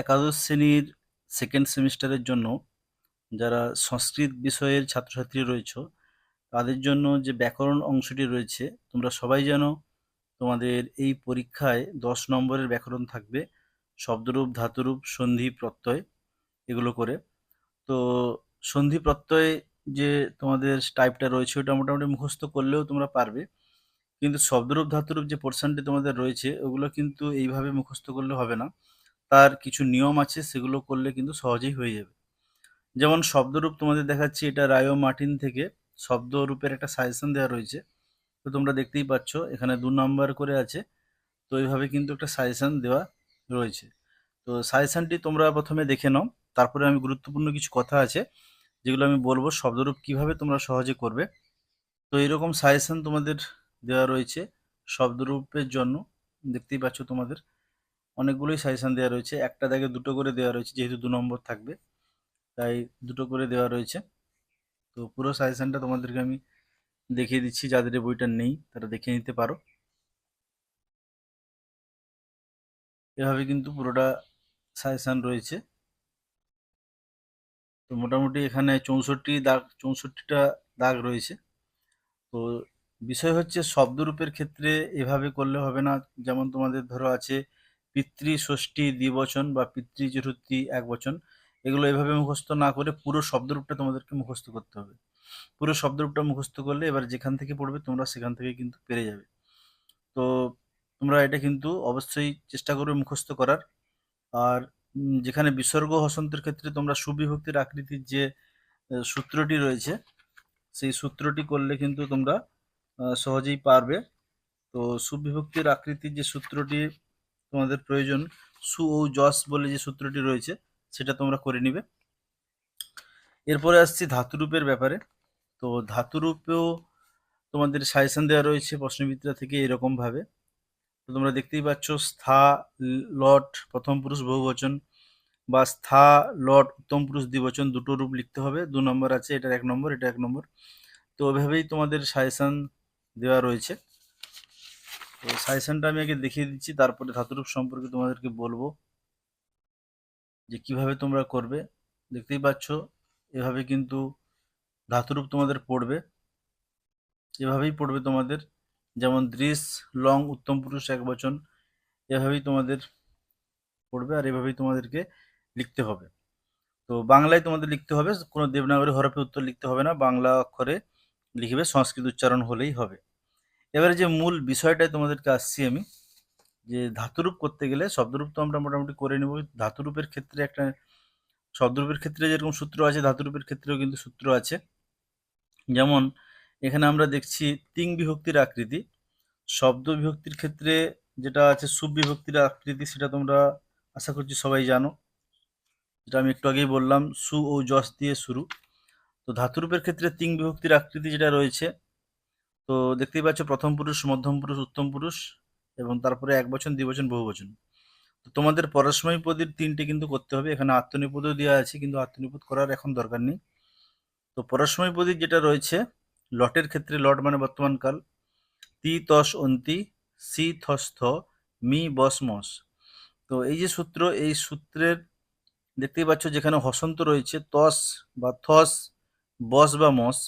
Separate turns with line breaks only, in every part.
একাদশ শ্রেণির সেকেন্ড সেমিস্টারের জন্য যারা সংস্কৃত বিষয়ের ছাত্রছাত্রী রয়েছে, তাদের জন্য যে ব্যাকরণ অংশটি রয়েছে, তোমরা সবাই জানো তোমাদের এই পরীক্ষায় দশ নম্বরের ব্যাকরণ থাকবে, শব্দরূপ, ধাতুরূপ, সন্ধি, প্রত্যয় এগুলো করে। তো সন্ধি, প্রত্যয় যে তোমাদের টাইপটা রয়েছে ওটা মোটামুটি মুখস্থ করলেও তোমরা পারবে। কিন্তু শব্দরূপ, ধাতুরূপ যে পোর্শনটি তোমাদের রয়েছে, ওগুলো কিন্তু এইভাবে মুখস্থ করলে হবে না। তার কিছু নিয়ম আছে, সেগুলো করলে কিন্তু সহজেই হয়ে যাবে। যেমন শব্দরূপ তোমাদের দেখাচ্ছি, এটা রায়ো মার্টিন থেকে শব্দরূপের একটা সাজেশন দেওয়া রয়েছে। তো তোমরা দেখতেই পাচ্ছ, এখানে দু নম্বর করে আছে। তো এইভাবে কিন্তু একটা সাজেশন দেওয়া রয়েছে। তো সাজেশনটি তোমরা প্রথমে দেখে নাও। তারপরে আমি গুরুত্বপূর্ণ কিছু কথা আছে, যেগুলো আমি বলব শব্দরূপ কীভাবে তোমরা সহজে করবে। তো এরকম সাজেশন তোমাদের দেওয়া রয়েছে শব্দরূপের জন্য। দেখতেই পাচ্ছ তোমাদের অনেকগুলোই সাজেশান দেওয়া রয়েছে। একটা দাগে দুটো করে দেওয়া রয়েছে, যেহেতু দু নম্বর থাকবে। তাই দুটো করে দেওয়া রয়েছে। তো পুরো সাজেশানটা তোমাদেরকে আমি দেখিয়ে দিচ্ছি, যাদের বইটা নেই, তারা দেখে নিতে পারো। এভাবে কিন্তু পুরোটা সাজেশান রয়েছে। তো মোটামুটি এখানে চৌষট্টি দাগ, চৌষট্টিটা দাগ রয়েছে। তো বিষয় হচ্ছে শব্দরূপের ক্ষেত্রে এভাবে করলে হবে না। যেমন তোমাদের ধরো আছে পিতৃ ষষ্ঠী দ্বিবচন বা পিতৃ চতুর্থী এক বচন এগুলো এভাবে মুখস্থ না করে পুরো শব্দরূপটা তোমাদেরকে মুখস্থ করতে হবে। পুরো শব্দরূপটা মুখস্থ করলে এবার যেখান থেকে পড়বে তোমরা সেখান থেকে কিন্তু পেরে যাবে। তো তোমরা এটা কিন্তু অবশ্যই চেষ্টা করবে মুখস্থ করার। আর যেখানে বিসর্গ হসন্তের ক্ষেত্রে তোমরা সুবিভক্তির আকৃতির যে সূত্রটি রয়েছে, সেই সূত্রটি করলে কিন্তু তোমরা সহজেই পারবে। তো সুবিভক্তির আকৃতির যে সূত্রটি তোমাদের প্রয়োজন সু ও যশ বলে যে সূত্রটি রয়েছে, সেটা তোমরা করে নিবে। এরপরে আসছি ধাতুরূপের ব্যাপারে। তো ধাতুরূপেও তোমাদের সাজেশন দেওয়া রয়েছে প্রশ্নবিদ্যা থেকে এরকম ভাবে তো তোমরা দেখতেই পাচ্ছ, স্থা, লট, প্রথম পুরুষ বহুবচন বা স্থা, লট, উত্তম পুরুষ দ্বিবচন দুটো রূপ লিখতে হবে। দু নম্বর আছে, এটার এক নম্বর এটা এক নম্বর। তো ওইভাবেই তোমাদের সাজেশন দেওয়া রয়েছে। তো সাজেশনটা আমি আগে দেখিয়ে দিচ্ছি, তারপরে ধাতুরূপ সম্পর্কে তোমাদেরকে বলব। যে কীভাবে তোমরা করবে, দেখতেই পাচ্ছ, এভাবে কিন্তু ধাতুরূপ তোমাদের পড়বে। এভাবেই পড়বে তোমাদের, যেমন দৃশ, লং, উত্তম পুরুষ, এক বচন, এভাবেই তোমাদের পড়বে আর এভাবেই তোমাদেরকে লিখতে হবে। তো বাংলায় তোমাদের লিখতে হবে, কোনো দেবনাগরী হরফে উত্তর লিখতে হবে না, বাংলা অক্ষরে লিখবে, সংস্কৃত উচ্চারণ হলেই হবে। এবারে যে মূল বিষয়টাই তোমাদেরকে আসছি আমি, যে ধাতুরূপ করতে গেলে শব্দরূপ তো আমরা মোটামুটি করে নেব ধাতুরূপের ক্ষেত্রে একটা, শব্দরূপের ক্ষেত্রে যেরকম সূত্র আছে, ধাতুরূপের ক্ষেত্রেও কিন্তু সূত্র আছে। যেমন, এখানে আমরা দেখছি তিন বিভক্তির আকৃতি। শব্দ বিভক্তির ক্ষেত্রে যেটা আছে সুবিভক্তির আকৃতি, সেটা তোমরা আশা করছি সবাই জানো। যেটা আমি একটু আগেই বললাম, সু ও যশ দিয়ে শুরু। তো ধাতুরূপের ক্ষেত্রে তিন বিভক্তির আকৃতি যেটা রয়েছে তো দেখতেই পাচ্ছ প্রথম পুরুষ, মধ্যম পুরুষ, উত্তম পুরুষ এবং তারপরে এক বচন দ্বিবচন বহুবচন তো তোমাদের পরস্ময়ী পদীর তিনটে কিন্তু করতে হবে। এখানে আত্মনিপদও দেওয়া আছে কিন্তু আত্মনিপদ করার এখন দরকার নেই। তো পরস্ময়ী পদীর যেটা রয়েছে, লটের ক্ষেত্রে লট মানে বর্তমান কাল। তি তস অন্তি, সি থস্থ মি বস মস। তো এই যে সূত্র, এই সূত্রের দেখতেই পাচ্ছ যেখানে হসন্ত রয়েছে, তস বা থস, বস বা মস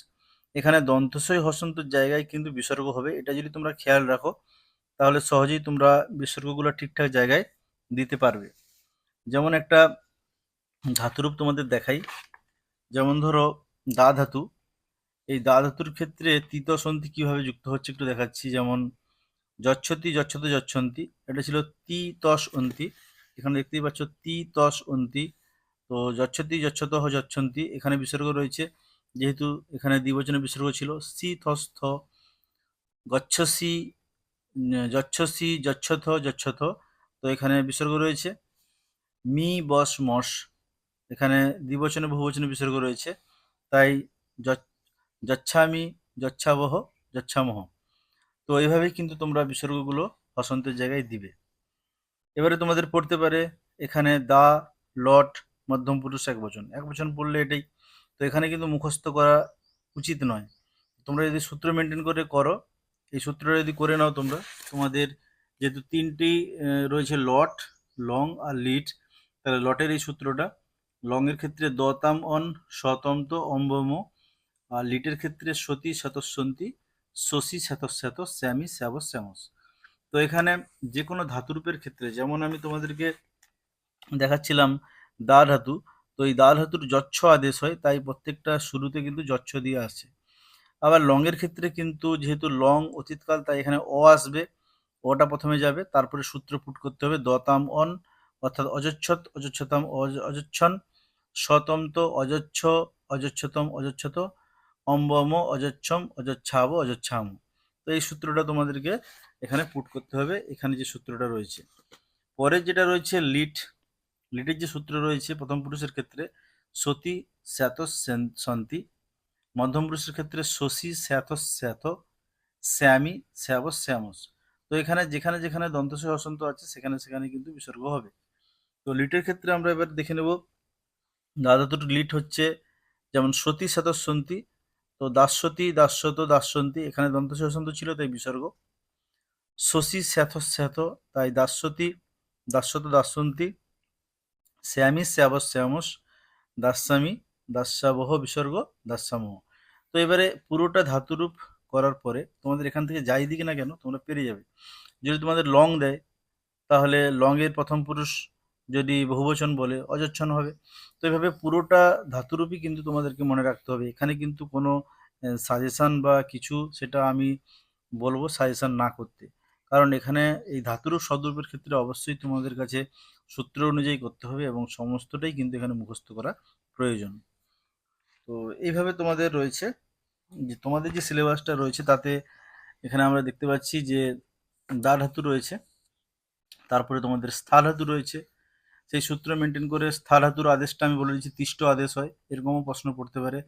এখানে দন্তস্বই হসন্তর জায়গায় কিন্তু বিসর্গ হবে। এটা যদি তোমরা খেয়াল রাখো, তাহলে সহজেই তোমরা বিসর্গগুলো ঠিকঠাক জায়গায় দিতে পারবে। যেমন একটা ধাতুরূপ তোমাদের দেখাই। যেমন ধরো, দা ধাতু। এই দা ধাতুর ক্ষেত্রে তিত সন্ধি কীভাবে যুক্ত হচ্ছে একটু দেখাচ্ছি। যেমন, যচ্ছতি, যচ্ছত যচ্ছন্তি। এটা ছিল তি তস অন্তি। এখানে দেখতেই পাচ্ছ তি তস অন্তি। তো যচ্ছতি যচ্ছত যচ্ছন্তি। এখানে বিসর্গ রয়েছে। যেহেতু এখানে দ্বিবচনের বিসর্গ ছিল, সি থস থ গচ্ছসি যচ্ছসি, যচ্ছথ যচ্ছথ, তো এখানে বিসর্গ রয়েছে। মি বস মস, এখানে দ্বিবচনে বহুবচনে বিসর্গ রয়েছে। তাই যচ্ছ- যচ্ছামি, যচ্ছাবহ, যচ্ছামহ। তো এইভাবেই কিন্তু তোমরা বিসর্গগুলো হসন্তের জায়গায় দিবে। এবারে তোমাদের পড়তে পারে এখানে দা, লট, মধ্যম পুরুষ এক বচন। এক বচন পড়লে এটাই তো এখানে কিন্তু মুখস্থ করা উচিত নয়। তোমরা যদি সূত্র মেনটেন করে করো, এই সূত্রটা যদি করে নাও তোমরা, তোমাদের যেহেতু তিনটি রয়েছে লট লং আর লিট তাহলে লটের এই সূত্রটা লংয়ের ক্ষেত্রে দতাম অন শতন্ত অম্বম, আর লিটের ক্ষেত্রে সতী শতসন্তী শশী শ্যাতশ্যাত শ্যামি শ্যাব শ্যামস তো এখানে যে কোনো ধাতুরূপের ক্ষেত্রে, যেমন আমি তোমাদেরকে দেখাচ্ছিলাম দা ধাতু তো এই দাল ধাতুর যচ্ছ আদেশ হয়, তাই প্রত্যেকটা শুরুতে কিন্তু যচ্ছ দিয়ে আসছে আবার লংয়ের ক্ষেত্রে কিন্তু যেহেতু লং অতীতকাল, তাই এখানে অ আসবে, অটা প্রথমে যাবে, তারপরে সূত্র পুট করতে হবে, দতাম অন, অর্থাৎ অজচ্ছত অজচ্ছতাম অজ- অজচ্ছন শতন্ত অজচ্ছ অজচ্ছতম অজচ্ছত অম্বম অজচ্ছম অজচ্ছাব অজচ্ছাম তো এই সূত্রটা তোমাদেরকে এখানে পুট করতে হবে, এখানে যে সূত্রটা রয়েছে। পরে যেটা রয়েছে, লিট। লিটের যে সূত্র রয়েছে, প্রথম পুরুষের ক্ষেত্রে সতী স্যাত সন্তি মধ্যম পুরুষের ক্ষেত্রে শশী স্যাত স্যাত শ্যামী শ্যাব শ্যামস তো এখানে যেখানে যেখানে দন্তস অসন্ত আছে, সেখানে সেখানে কিন্তু বিসর্গ হবে। তো লিটের ক্ষেত্রে আমরা এবার দেখে নেব দাদাতুর লিট হচ্ছে, যেমন সতী শতসন্তী তো দাসতী দাসত দাসন্তী এখানে দন্তস অসন্ত ছিল, তাই বিসর্গ। শশী শ্যাথ শ্যাথ তাই দাসতী দাসত দাসন্তী শ্যামী শ্যাব শ্যামস দাস্যামী দাস্যাবহ বিসর্গ দাস্যামহ তো এবারে পুরোটা ধাতুরূপ করার পরে তোমাদের এখান থেকে যাই দিকে না কেন তোমরা পেরে যাবে। যদি তোমাদের লং দেয়, তাহলে লংয়ের প্রথম পুরুষ যদি বহুবচন বলে অজচ্ছন হবে। তো এভাবে পুরোটা ধাতুরূপই কিন্তু তোমাদেরকে মনে রাখতে হবে। এখানে কিন্তু কোনো সাজেশান বা কিছু সেটা আমি বলব সাজেশান না করতে। কারণ এখানে এই ধাতুরূপ শব্দরূপের ক্ষেত্রে অবশ্যই তোমাদের কাছে সূত্র অনুযায়ী করতে হবে এবং সমস্তটাই কিন্তু এখানে মুখস্থ করা প্রয়োজন। তো এইভাবে তোমাদের রয়েছে। যে তোমাদের যে সিলেবাসটা রয়েছে তাতে এখানে আমরা দেখতে পাচ্ছি যে দা ধাতু রয়েছে, তারপরে তোমাদের স্থা ধাতু রয়েছে। সেই সূত্র মেনটেন করে স্থা ধাতুর আদেশটা আমি বলে দিচ্ছি, তিষ্ট আদেশ হয়। এরকমও প্রশ্ন পড়তে পারে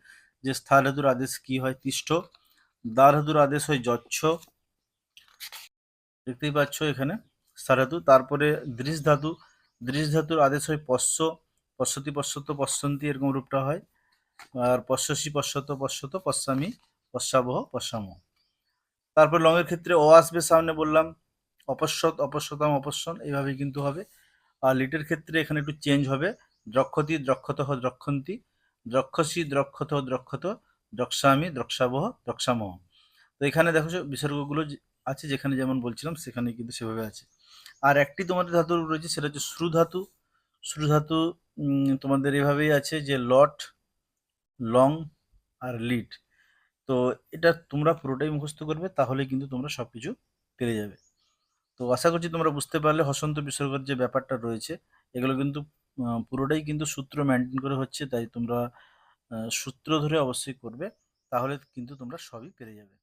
যে স্থা ধাতুর আদেশ কি হয়? তিষ্ট। দা ধাতুর আদেশ হয় যচ্ছ। দেখতেই পাচ্ছ এখানে স্থা ধাতু। তারপরে দৃশ ধাতু। দৃশ ধাতুর আদেশ হয় পশ্চ পশ্যতি পশ্যত পশ্যন্তি এরকম রূপটা হয়। আর পশ্যসী পশ্যত পশ্যত পশ্চামি পশ্চাবহ পশ্চাম তারপর লংয়ের ক্ষেত্রে অ আসবে সামনে বললাম। অপশ্যত, অপশ্যতম, অপশ্যন এইভাবে কিন্তু হবে। আর লিটের ক্ষেত্রে এখানে একটু চেঞ্জ হবে। দ্রক্ষতি, দ্রক্ষত, দ্রক্ষন্তি। দ্রক্ষসী, দ্রক্ষত দ্রক্ষত, দ্রক্ষামি, দ্রক্ষাবহ, দ্রক্ষামহ। তো এখানে দেখো বিসর্গগুলো আছে যেখানে যেমন বলছিলাম সেখানে কিন্তু সেভাবে আছে। আর একটি তোমাদের ধাতু রয়েছে, সেটা হচ্ছে শ্রু ধাতু। শ্রু ধাতু তোমাদের এভাবেই আছে যে লট, লং আর লিড। তো এটা তোমরা পুরোটাই মুখস্থ করবে তাহলে কিন্তু তোমরা সব কিছু পেরে যাবে। তো আশা করছি তোমরা বুঝতে পারলে, হসন্ত বিসর্গের যে ব্যাপারটা রয়েছে, এগুলো কিন্তু পুরোটাই কিন্তু সূত্র মেনটেন করে হচ্ছে, তাই তোমরা সূত্র ধরে অবশ্যই করবে, তাহলে কিন্তু তোমরা সবই পেরে যাবে।